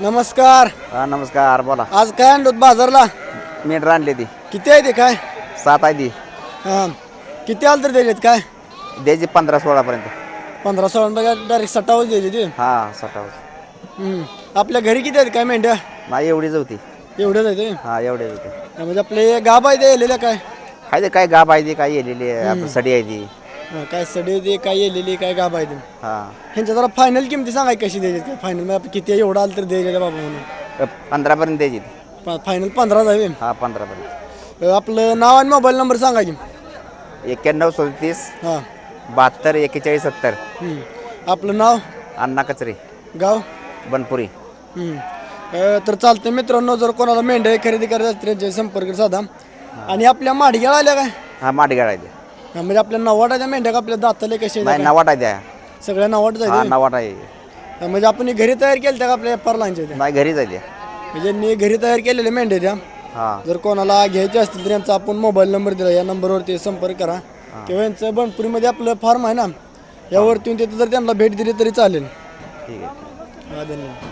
नमस्कार. हा नमस्कार बोला. आज काय आणलो बाजारला? मेंढर आणली ती. किती आहे ते काय? सात आहे ती. हां. किती आलं तर द्यायचे काय? द्यायची पंधरा सोळापर्यंत पंधरा सोळा डायरेक्ट सत्तावन्न द्यायचे ते. हा सटाव हम्म. आपल्या घरी किती आहेत काय मेंढ्या? नाही एवढीच होती. एवढ्याच आहेत ते हा एवढीच होती. म्हणजे आपले गाब आहे ते येलेल्या काय? काय ते काय गाब आहे ती काय येलेली आहे सडी आहे ती. हां, काय सडे ते काय येलेली काय गाब आहे ते हा. ह्यांच्या जरा फायनल किमती सांगाय कशी द्यायची काय फायनल किती आहे, एवढं आलं तर द्यायचे बाबा म्हणून. पंधरापर्यंत द्यायची फायनल पंधरा जावे हा पंधरापर्यंत. आपलं नाव आणि मोबाईल नंबर सांगायची एक्क्याण्णव सदतीस हां. बहात्तर एक्केचाळीस सत्तर. हम्म. आपलं नाव? अण्णा कचरे. गाव? बनपुरी. हम्म. अ, तर चालतं मित्रांनो जर कोणाला मेंढ्या खरेदी करायचं असतील त्यांचे संपर्क साधा. आणि आपल्या माडग्याला आल्या काय? हा माडगाळ आहे ते म्हणजे आपल्या नवाडाच्या मेंढ्या का आपल्या दाताले कसे नाही नवाट आहे त्या सगळ्या नवाट हा जायचे नवाट आहे. म्हणजे आपण हे घरी तयार केल्या त्या का आपल्या त्या? नाही घरीच आहे त्या. म्हणजे यांनी घरी तयार केलेल्या मेंढ्या त्या. हा. जर कोणाला घ्यायचे असतील तर यांचा आपण मोबाईल नंबर दिला या नंबरवरती संपर्क करा. किंवा यांचं बनपुरीमध्ये आपलं फार्म आहे ना यावरती येऊन तिथं जर त्यांना भेट दिली तरी चालेल. ठीक आहे. हा धन्यवाद.